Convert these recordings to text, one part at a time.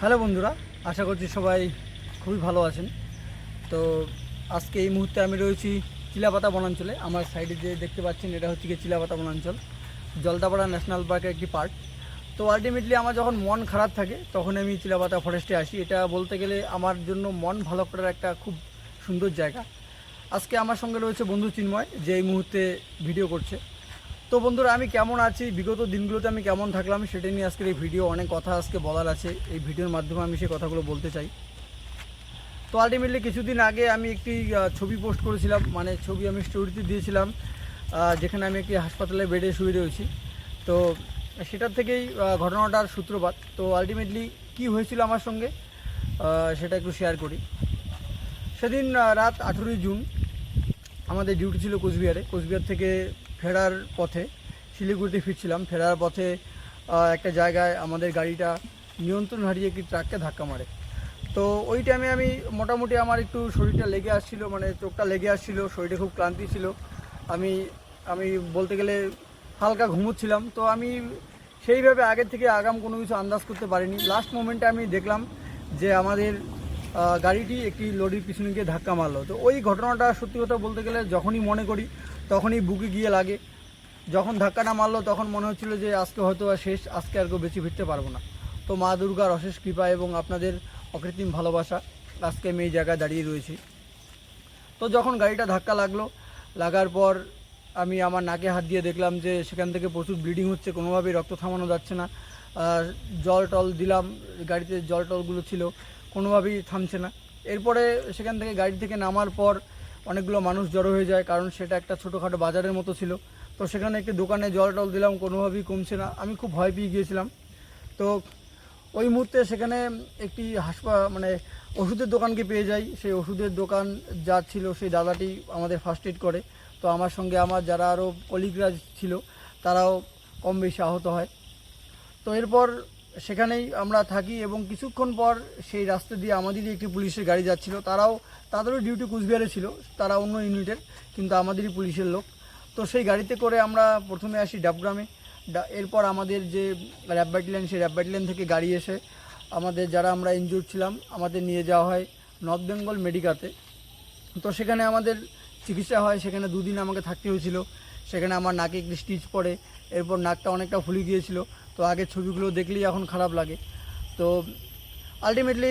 Hello বন্ধুরা, আশা করছি সবাই খুবই ভালো আছেন। তো আজকে এই মুহূর্তে আমি রয়েছি চিলাপাতা বনাঞ্চলে আমার সাইডে যে দেখতে পাচ্ছেন, এটা হচ্ছে গিয়ে চিলাপাতা বনাঞ্চল জলদাপাড়া ন্যাশনাল পার্কের একটি পার্ক। তো আলটিমেটলি আমার যখন মন খারাপ থাকে, তখন আমি চিলাপাতা ফরেস্টে আসি। এটা বলতে গেলে আমার জন্য মন ভালো করার একটা খুব সুন্দর জায়গা। আজকে আমার সঙ্গে রয়েছে বন্ধু চিন্ময়, যে এই মুহূর্তে ভিডিও করছে। তো বন্ধুরা, আমি কেমন আছি? বিগত দিনগুলোতে আমি কেমন থাকলাম সেটা নিয়ে আজকের এই ভিডিও। অনেক কথা আজকে বলার আছে। এই ভিডিওর মাধ্যমে আমি সেই কথাগুলো বলতে চাই। তো আলটিমেটলি কিছুদিন আগে আমি একটি ছবি পোস্ট করেছিলাম। মানে ছবি আমি স্টোরিতে দিয়েছিলাম যেখানে আমি একটি হাসপাতালে বেডে শুয়ে রয়েছি। তো সেটার থেকেই ঘটনাটার সূত্রপাত। তো আলটিমেটলি কি হয়েছিল আমার সঙ্গে সেটা একটু শেয়ার করি। সেদিন রাত আঠেরোই জুন, আমাদের ডিউটি ছিল কোচবিহারে। কোচবিহার থেকে ফেরার পথে, শিলিগুড়িতে ফিরছিলাম। ফেরার পথে একটা জায়গায় আমাদের গাড়িটা নিয়ন্ত্রণ হারিয়ে একটি ট্রাককে ধাক্কা মারে। তো ওই টাইমে আমি মোটামুটি আমার একটু শরীরটা লেগে আসছিল মানে চোখটা লেগে আসছিল, শরীরে খুব ক্লান্তি ছিল। আমি আমি বলতে গেলে হালকা ঘুমোচ্ছিলাম। তো আমি সেইভাবে আগের থেকে আগাম কোনো কিছু আন্দাজ করতে পারিনি। লাস্ট মোমেন্টে আমি দেখলাম যে আমাদের গাড়িটি একটি লরির পিছনে গিয়ে ধাক্কা মারলো। তো ওই ঘটনাটা সত্যি কথা বলতে গেলে যখনই মনে করি তখনই বুকে গিয়ে লাগে। যখন ধাক্কাটা মারলো, তখন মনে হচ্ছিল যে আজকে হয়তো আর শেষ, আজকে আর কেউ বেঁচে ফিরতে পারব না। তো মা দুর্গার অশেষ কৃপা এবং আপনাদের অকৃত্রিম ভালোবাসা আজকে আমি এই জায়গায় দাঁড়িয়ে রয়েছি। তো যখন গাড়িটা ধাক্কা লাগল, লাগার পর আমি আমার নাকে হাত দিয়ে দেখলাম যে সেখান থেকে প্রচুর ব্লিডিং হচ্ছে, কোনোভাবেই রক্ত থামানো যাচ্ছে না। জল টল দিলাম, গাড়িতে জল টলগুলো ছিল, কোনোভাবেই থামছে না। এরপরে সেখান থেকে গাড়ি থেকে নামার পর অনেকগুলো মানুষ জড়ো হয়ে যায়, কারণ সেটা একটা ছোটোখাটো বাজারের মতো ছিল। তো সেখানে একটি দোকানে জল টল দিলাম, কোনোভাবেই কমছে না। আমি খুব ভয় পেয়ে গিয়েছিলাম। তো ওই মুহূর্তে সেখানে একটি হাসপা মানে ওষুধের দোকানকে পেয়ে যাই। সেই ওষুধের দোকান যা ছিল, সেই দাদাটি আমাদের ফার্স্ট এড করে। তো আমার সঙ্গে আমার যারা আরও কলিগরা ছিল, তারাও কম বেশি আহত হয়। তো এরপর সেখানেই আমরা থাকি এবং কিছুক্ষণ পর সেই রাস্তা দিয়ে আমাদেরই একটি পুলিশের গাড়ি যাচ্ছিল। তারাও, তাদেরও ডিউটি কুচবিহারে ছিল, তারা অন্য ইউনিটের কিন্তু আমাদেরই পুলিশের লোক। তো সেই গাড়িতে করে আমরা প্রথমে আসি ডাবগ্রামে। এরপর আমাদের যে র্যাব ব্যাটালিয়ন সেই র্যাব ব্যাটালিয়ন থেকে গাড়ি এসে আমাদের যারা আমরা ইনজুর ছিলাম, আমাদের নিয়ে যাওয়া হয় নর্থ বেঙ্গল মেডিকাতে তো সেখানে আমাদের চিকিৎসা হয়, সেখানে দুদিন আমাকে থাকতে হয়েছিল। সেখানে আমার নাকে একটি স্টিচ পড়ে, এরপর নাকটা অনেকটা ফুলে গিয়েছিল। তো আগের ছবিগুলো দেখলেই এখন খারাপ লাগে। তো আলটিমেটলি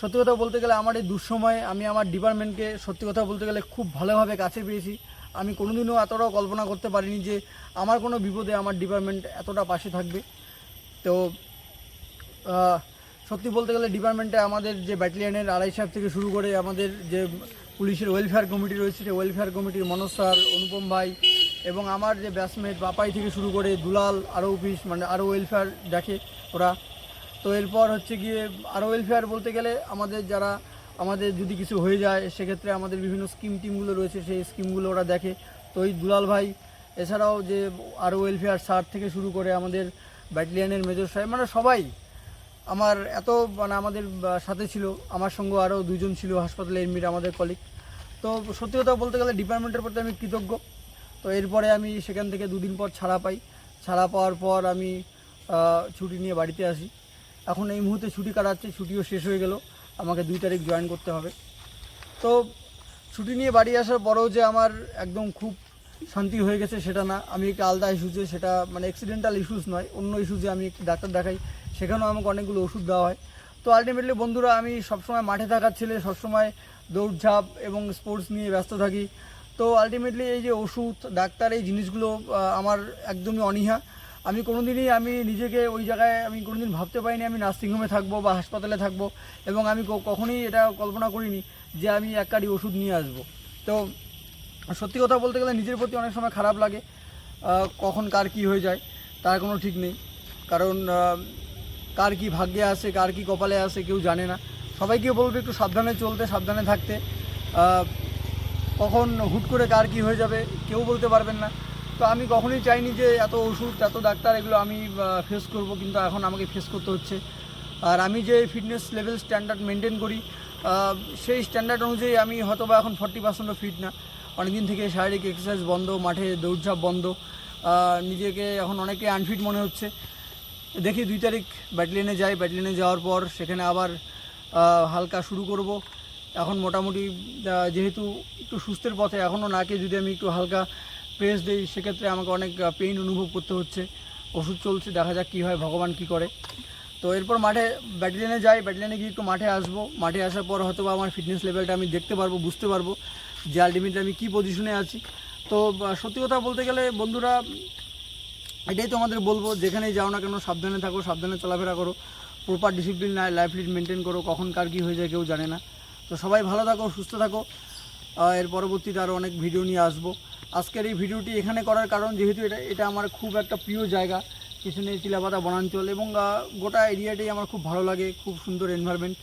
সত্যি কথা বলতে গেলে আমার এই দুঃসময়ে আমি আমার ডিপার্টমেন্টকে সত্যি কথা বলতে গেলে খুব ভালোভাবে কাছে পেয়েছি। আমি কোনোদিনও এতটাও কল্পনা করতে পারিনি যে আমার কোনো বিপদে আমার ডিপার্টমেন্ট এতটা পাশে থাকবে। তো সত্যি বলতে গেলে ডিপার্টমেন্টে আমাদের যে ব্যাটালিয়নের আড়াই সাহেব থেকে শুরু করে আমাদের যে পুলিশের ওয়েলফেয়ার কমিটি রয়েছে, সেই ওয়েলফেয়ার কমিটির মনোজ স্যার, অনুপম ভাই এবং আমার যে ব্যাটসমেট বাপাই থেকে শুরু করে দুলাল আরও অফিস মানে আরও ওয়েলফেয়ার দেখে ওরা। তো এরপর হচ্ছে গিয়ে আরও ওয়েলফেয়ার বলতে গেলে আমাদের যারা, আমাদের যদি কিছু হয়ে যায়, সেক্ষেত্রে আমাদের বিভিন্ন স্কিম টিমগুলো রয়েছে, সেই স্কিমগুলো ওরা দেখে। তো এই দুলাল ভাই, এছাড়াও যে আরও ওয়েলফেয়ার স্যার থেকে শুরু করে আমাদের ব্যাটালিয়নের মেজর সাহেব মানে সবাই আমার এত মানে আমাদের সাথে ছিল। আমার সঙ্গে আরও দুজন ছিল হাসপাতালে এডমিট আমাদের কলিগ তো সত্যি কথা বলতে গেলে ডিপার্টমেন্টের প্রতি আমি কৃতজ্ঞ। তো এরপরে আমি সেখান থেকে দুদিন পর ছাড়া পাই। ছাড়া পাওয়ার পর আমি ছুটি নিয়ে বাড়িতে আসি। এখন এই মুহূর্তে ছুটি কাটাচ্ছে, ছুটিও শেষ হয়ে গেল। আমাকে দুই তারিখ জয়েন করতে হবে। তো ছুটি নিয়ে বাড়ি আসার পরেও যে আমার একদম খুব শান্তি হয়ে গেছে সেটা না। আমি একটা আলাদা ইস্যুজে সেটা মানে অ্যাক্সিডেন্টাল ইস্যুস নয়, অন্য ইস্যুজে আমি একটি ডাক্তার দেখাই। সেখানেও আমাকে অনেকগুলো ওষুধ দেওয়া হয়। তো আলটিমেটলি বন্ধুরা, আমি সবসময় মাঠে থাকার ছেলে, সবসময় দৌড়ঝাঁপ এবং স্পোর্টস নিয়ে ব্যস্ত থাকি। তো আলটিমেটলি এই যে ওষুধ, ডাক্তার, এই জিনিসগুলো আমার একদমই অনীহা। আমি কোনোদিনই আমি নিজেকে ওই জায়গায় আমি কোনোদিন ভাবতে পারিনি আমি নার্সিংহোমে থাকব বা হাসপাতালে থাকব এবং আমি কখনোই এটা কল্পনা করিনি যে আমি এক কারি ওষুধ নিয়ে আসব। তো সত্যি কথা বলতে গেলে নিজের প্রতি অনেক সময় খারাপ লাগে কখন কার কি হয়ে যায়, তার কোনো ঠিক নেই। কারণ কার কি ভাগ্যে আসে কার কি কপালে আসে কেউ জানে না। সবাইকে বলবে একটু সাবধানে চলতে, সাবধানে থাকতে। কখন হুট করে কার কি হয়ে যাবে, কেউ বলতে পারবেন না। তো আমি কখনোই চাইনি যে এত ওষুধ, এত ডাক্তার, এগুলো আমি ফেস করব, কিন্তু এখন আমাকে ফেস করতে হচ্ছে। আর আমি যে ফিটনেস লেভেল স্ট্যান্ডার্ড মেনটেন করি সেই স্ট্যান্ডার্ড অনুযায়ী আমি হয়তো বা এখন ফর্টি পার্সেন্টও ফিট না। অনেকদিন থেকে শারীরিক এক্সারসাইজ বন্ধ, মাঠে দৌড়ঝাঁপ বন্ধ নিজেকে এখন অনেকে আনফিট মনে হচ্ছে। দেখি দুই তারিখ ব্যাটালিয়নে যাই ব্যাটালিয়নে যাওয়ার পর সেখানে আবার হালকা শুরু করব। এখন মোটামুটি যেহেতু একটু সুস্থের পথে এখনও নাকে যদি আমি একটু হালকা প্রেস দিই, সেক্ষেত্রে আমাকে অনেক পেইন অনুভব করতে হচ্ছে। ওষুধ চলছে, দেখা যাক কী হয়, ভগবান কি করে। তো এরপর মাঠে ব্যাটালিয়নে যাই ব্যাটালিয়নে গিয়ে একটু মাঠে আসব। মাঠে আসার পর হয়তো আমার ফিটনেস লেভেলটা আমি দেখতে পারব, বুঝতে পারব যে আলটিমেটলি আমি কী পজিশনে আছি। তো সত্যি কথা বলতে গেলে, বন্ধুরা, এটাই তো আমাদের বলব, যেখানেই যাও না কেন, সাবধানে থাকো, সাবধানে চলাফেরা করো। Proper discipline life lead maintain করো, কখন কার কী হয়ে যায় কেউ জানে না। তো সবাই ভালো থাকো, সুস্থ থাকো। এর পরবর্তীতে আরও অনেক ভিডিও নিয়ে আসব। আজকের এই ভিডিওটি এখানে করার কারণ যেহেতু এটা এটা আমার খুব একটা প্রিয় জায়গা, পিছনে চিলাপাতা বনাঞ্চল এবং গোটা এরিয়াটাই আমার খুব ভালো লাগে, খুব সুন্দর এনভায়রনমেন্ট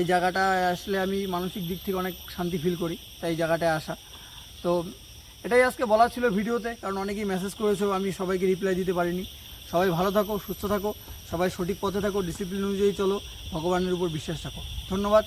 এই জায়গাটা আসলে আমি মানসিক দিক থেকে অনেক শান্তি ফিল করি, তাই এই জায়গাটায় আসা। তো এটাই আজকে বলার ছিল ভিডিওতে, কারণ অনেকেই মেসেজ করেছ, আমি সবাইকে রিপ্লাই দিতে পারিনি। সবাই ভালো থাকো, সুস্থ থাকো, সবাই সঠিক পথে থাকো ডিসিপ্লিন অনুযায়ী চলো, ভগবানের উপর বিশ্বাস রাখো। ধন্যবাদ।